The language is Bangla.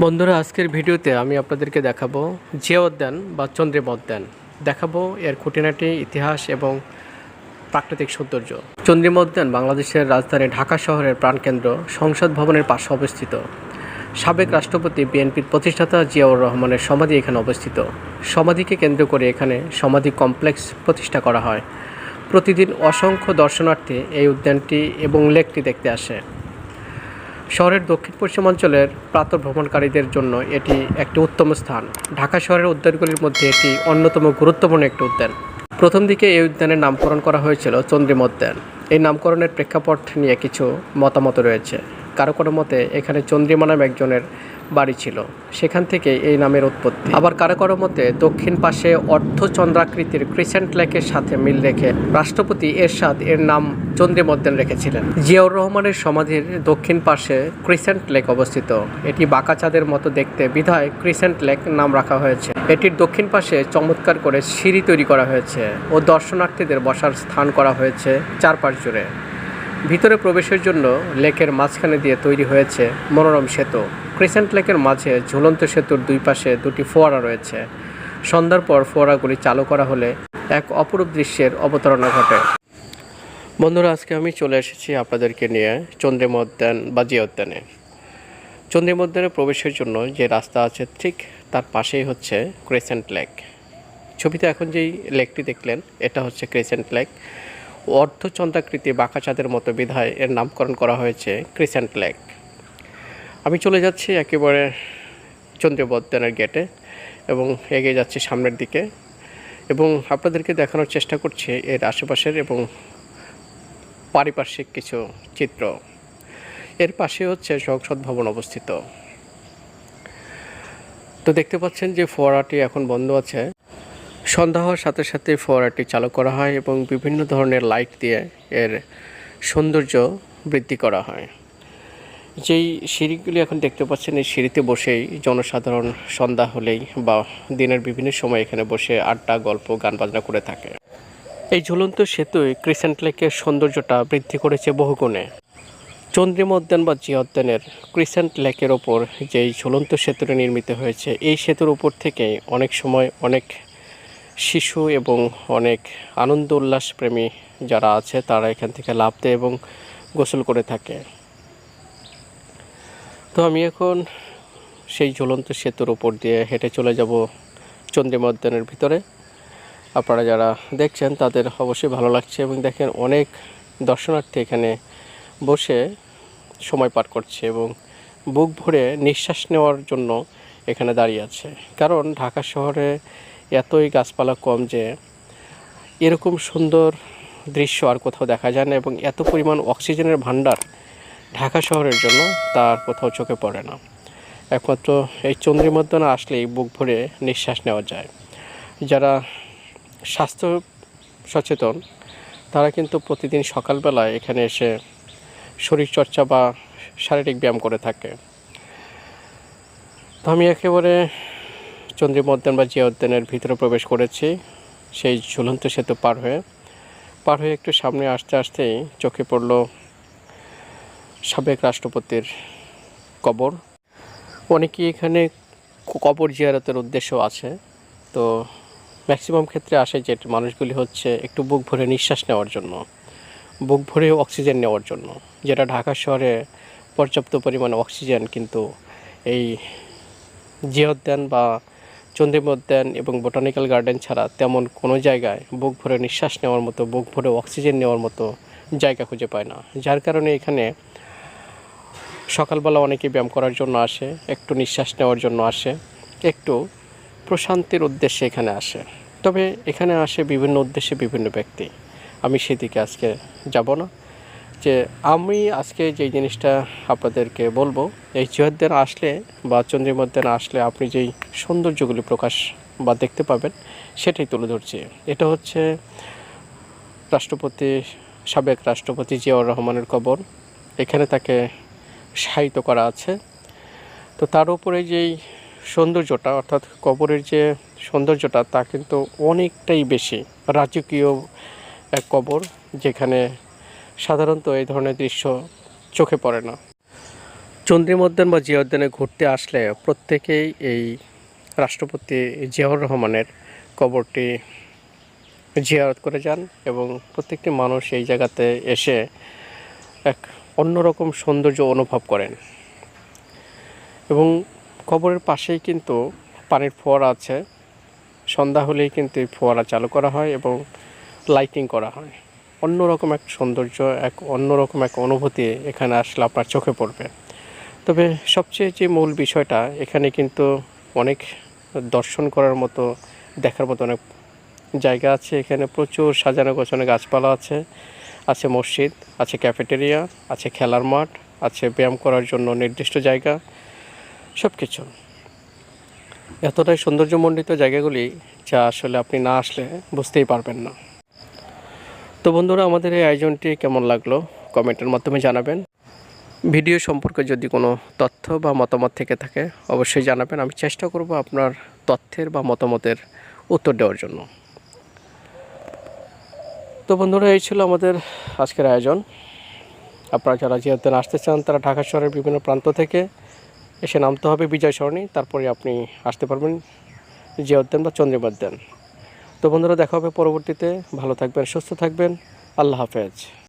বন্ধুরা, আজকের ভিডিওতে আমি আপনাদেরকে দেখাবো জিয়া উদ্যান বা চন্দ্রিম উদ্যান দেখাবো এর খুঁটিনাটি, ইতিহাস এবং প্রাকৃতিক সৌন্দর্য। চন্দ্রিম উদ্যান বাংলাদেশের রাজধানী ঢাকা শহরের প্রাণকেন্দ্র সংসদ ভবনের পাশে অবস্থিত। সাবেক রাষ্ট্রপতি, বিএনপির প্রতিষ্ঠাতা জিয়াউর রহমানের সমাধি এখানে অবস্থিত। সমাধিকে কেন্দ্র করে এখানে সমাধি কমপ্লেক্স প্রতিষ্ঠা করা হয়। প্রতিদিন অসংখ্য দর্শনার্থী এই উদ্যানটি এবং লেকটি দেখতে আসে। শহরের দক্ষিণ পশ্চিমাঞ্চলের প্রাতঃ ভ্রমণকারীদের জন্য এটি একটি উত্তম স্থান। ঢাকা শহরের উদ্যানগুলির মধ্যে এটি অন্যতম গুরুত্বপূর্ণ একটি উদ্যান। প্রথম দিকে এই উদ্যানের নামকরণ করা হয়েছিল চন্দ্রিম উদ্যান। এই নামকরণের প্রেক্ষাপট নিয়ে কিছু মতামত রয়েছে। কারও কোনো মতে এখানে চন্দ্রিমা নাম একজনের বাড়ি ছিল। সেখান থেকে এই নামের উৎপত্তি। আবার কারও কারও মতে দক্ষিণ পাশে অর্ধচন্দ্রাকৃতির ক্রিসেন্ট লেকের সাথে মিল রেখে রাষ্ট্রপতি এরশাদ এর নাম চন্দ্রিম উদ্যান রেখেছিলেন। জিয়াউর রহমানের সমাধির দক্ষিণ পাশে ক্রিসেন্ট লেক অবস্থিত। এটি বাঁকা চাঁদের মতো দেখতে বিধায় ক্রিসেন্ট লেক নাম রাখা হয়েছে। এটির দক্ষিণ পাশে চমৎকার করে সিঁড়ি তৈরি করা হয়েছে ও দর্শনার্থীদের বসার স্থান করা হয়েছে চারপাশ জুড়ে। ভিতরে প্রবেশের জন্য লেকের মাঝখানে দিয়ে তৈরি হয়েছে মনোরম সেতু। ক্রিসেন্ট লেকের মাঝে ঝুলন্ত সেতুর দুই পাশে দুটি ফোয়ারা রয়েছে। সন্ধ্যার পর ফোয়ারাগুলি চালু করা হলে এক অপরূপ দৃশ্যের অবতারণা ঘটে। বন্ধুরা, আজকে আমি চলে এসেছি আপনাদেরকে নিয়ে চন্দ্রিমা উদ্যান বা জিয়া উদ্যানে চন্দ্রিমা উদ্যানে প্রবেশের জন্য যে রাস্তা আছে ঠিক তার পাশেই হচ্ছে ক্রেসেন্ট লেক। ছবিতে এখন যেই লেকটি দেখলেন, এটা হচ্ছে ক্রেসেন্ট লেক। অর্ধচন্দ্রাকৃতি বাঁকা চাঁদের মতো বিধায় এর নামকরণ করা হয়েছে ক্রিসেন্ট লেক। আমি চলে যাচ্ছি একেবারে চন্দ্রিমা উদ্যানের গেটে এবং এগিয়ে যাচ্ছি সামনের দিকে এবং আপনাদেরকে দেখানোর চেষ্টা করছি এর আশেপাশের এবং পারিপার্শ্বিক কিছু চিত্র। এর পাশে হচ্ছে সংসদ ভবন অবস্থিত। তো দেখতে পাচ্ছেন যে ফোয়ারাটি এখন বন্ধ আছে। সন্ধ্যা হওয়ার সাথে সাথে ফোয়ারাটি চালু করা হয় এবং বিভিন্ন ধরনের লাইট দিয়ে এর সৌন্দর্য বৃদ্ধি করা হয়। যেই সিঁড়িগুলি এখন দেখতে পাচ্ছেন, এই সিঁড়িতে বসেই জনসাধারণ সন্ধ্যা হলেই বা দিনের বিভিন্ন সময় এখানে বসে আড্ডা, গল্প, গান বাজনা করে থাকে। এই ঝুলন্ত সেতুই ক্রিসেন্ট লেকের সৌন্দর্যটা বৃদ্ধি করেছে বহুগুণে। চন্দ্রিমা উদ্যান বা জিয়া উদ্যানের ক্রিসেন্ট লেকের ওপর যেই ঝুলন্ত সেতুটি নির্মিত হয়েছে, এই সেতুর উপর থেকে অনেক সময় অনেক শিশু এবং অনেক আনন্দ উল্লাস প্রেমী যারা আছে, তারা এখান থেকে লাভ দেয় এবং গোসল করে থাকে। তো আমি এখন সেই ঝুলন্ত সেতুর উপর দিয়ে হেঁটে চলে যাব চন্দ্রিমা উদ্যানের ভিতরে। আপনারা যারা দেখছেন, তাদের অবশ্যই ভালো লাগছে এবং দেখেন অনেক দর্শনার্থী এখানে বসে সময় পার করছে এবং বুক ভরে নিঃশ্বাস নেওয়ার জন্য এখানে দাঁড়িয়ে আছে। কারণ ঢাকা শহরে এতই গাছপালা কম যে এরকম সুন্দর দৃশ্য আর কোথাও দেখা যায় না এবং এত পরিমাণ অক্সিজেনের ভাণ্ডার ঢাকা শহরের জন্য তার কোথাও চোখে পড়ে না। একমাত্র এই চন্দ্রিমদ্দনা আসলেই বুক ভরে নিঃশ্বাস নেওয়া যায়। যারা স্বাস্থ্য সচেতন, তারা কিন্তু প্রতিদিন সকালবেলায় এখানে এসে শরীরচর্চা বা শারীরিক ব্যায়াম করে থাকে। তো আমি একেবারে চন্দ্রিমা উদ্যান বা জিয়া উদ্যানের ভিতরে প্রবেশ করেছি। সেই ঝুলন্ত সেতু পার হয়ে পার হয়ে একটু সামনে আসতে আসতেই চোখে পড়ল সাবেক রাষ্ট্রপতির কবর। অনেকেই এখানে কবর জিয়ারতের উদ্দেশ্য আছে। তো ম্যাক্সিমাম ক্ষেত্রে আসে যে মানুষগুলি হচ্ছে একটু বুক ভরে নিঃশ্বাস নেওয়ার জন্য, বুক ভরে অক্সিজেন নেওয়ার জন্য, যেটা ঢাকা শহরে পর্যাপ্ত পরিমাণে অক্সিজেন কিন্তু এই জিয়া উদ্যান বা চন্দ্রিমা উদ্যান এবং বোটানিক্যাল গার্ডেন ছাড়া তেমন কোনো জায়গায় বুক ভরে নিঃশ্বাস নেওয়ার মতো, বুক ভরে অক্সিজেন নেওয়ার মতো জায়গা খুঁজে পায় না। যার কারণে এখানে সকালবেলা অনেকে ব্যায়াম করার জন্য আসে, একটু নিঃশ্বাস নেওয়ার জন্য আসে, একটু প্রশান্তির উদ্দেশ্যে এখানে আসে। তবে এখানে আসে বিভিন্ন উদ্দেশ্যে বিভিন্ন ব্যক্তি। আমি সেদিকে আজকে যাব না। যে আমি আজকে যেই জিনিসটা আপনাদেরকে বলব, এই জিয়াদ্দান আসলে বা চন্দ্রিমদ্দান আসলে আপনি যেই সৌন্দর্যগুলি প্রকাশ বা দেখতে পাবেন, সেটাই তুলে ধরছি। এটা হচ্ছে রাষ্ট্রপতি, সাবেক রাষ্ট্রপতি জিয়াউর রহমানের কবর। এখানে তাকে সাহিত্য করা আছে। তো তার উপরে যেই সৌন্দর্যটা, অর্থাৎ কবরের যে সৌন্দর্যটা, তা কিন্তু অনেকটাই বেশি। রাজকীয় এক কবর যেখানে সাধারণত এই ধরনের দৃশ্য চোখে পড়ে না। চন্দ্রিম উদ্যান বা জিয়া উদ্যানে ঘুরতে আসলে প্রত্যেকেই এই রাষ্ট্রপতি জিয়াউর রহমানের কবরটি জিয়ারত করে যান এবং প্রত্যেকটি মানুষ এই জায়গাতে এসে এক অন্যরকম সৌন্দর্য অনুভব করেন। এবং কবরের পাশেই কিন্তু পানির ফোয়ারা আছে। সন্ধ্যা হলেই কিন্তু এই ফোয়ারা চালু করা হয় এবং লাইটিং করা হয়। অন্যরকম এক সৌন্দর্য, এক অন্যরকম এক অনুভূতি এখানে আসলে আপনার চোখে পড়বে। তবে সবচেয়ে যে মূল বিষয়টা, এখানে কিন্তু অনেক দর্শন করার মতো, দেখার মতো অনেক জায়গা আছে। এখানে প্রচুর সাজানো গোছানো গাছপালা আছে আছে মসজিদ, আছে ক্যাফেটেরিয়া, আছে খেলার মাঠ, আছে ব্যায়াম করার জন্য নির্দিষ্ট জায়গা সব কিছু এতটাই সৌন্দর্যমণ্ডিত জায়গাগুলি যা আসলে আপনি না আসলে বুঝতেই পারবেন না। তো বন্ধুরা, আমাদের এই আয়োজনটি কেমন লাগল কমেন্টের মাধ্যমে জানাবেন। ভিডিও সম্পর্কে যদি কোনো তথ্য বা মতামত থেকে থাকে, অবশ্যই জানাবেন। আমি চেষ্টা করব আপনার তথ্যের বা মতামতের উত্তর দেওয়ার জন্য। তো বন্ধুরা, এই ছিল আমাদের আজকের আয়োজন। আপনারা যারা জিয়াতে আসতে চান, তারা ঢাকা শহরের বিভিন্ন প্রান্ত থেকে এসে নামতে হবে বিজয় সরণি তারপরে আপনি আসতে পারবেন জিয়া উদ্যান বা চন্দ্রিমা উদ্যান তো বন্ধুরা দেখা হবে পরবর্তীতে। ভালো থাকবেন সুস্থ থাকবেন। আল্লাহ হাফেজ।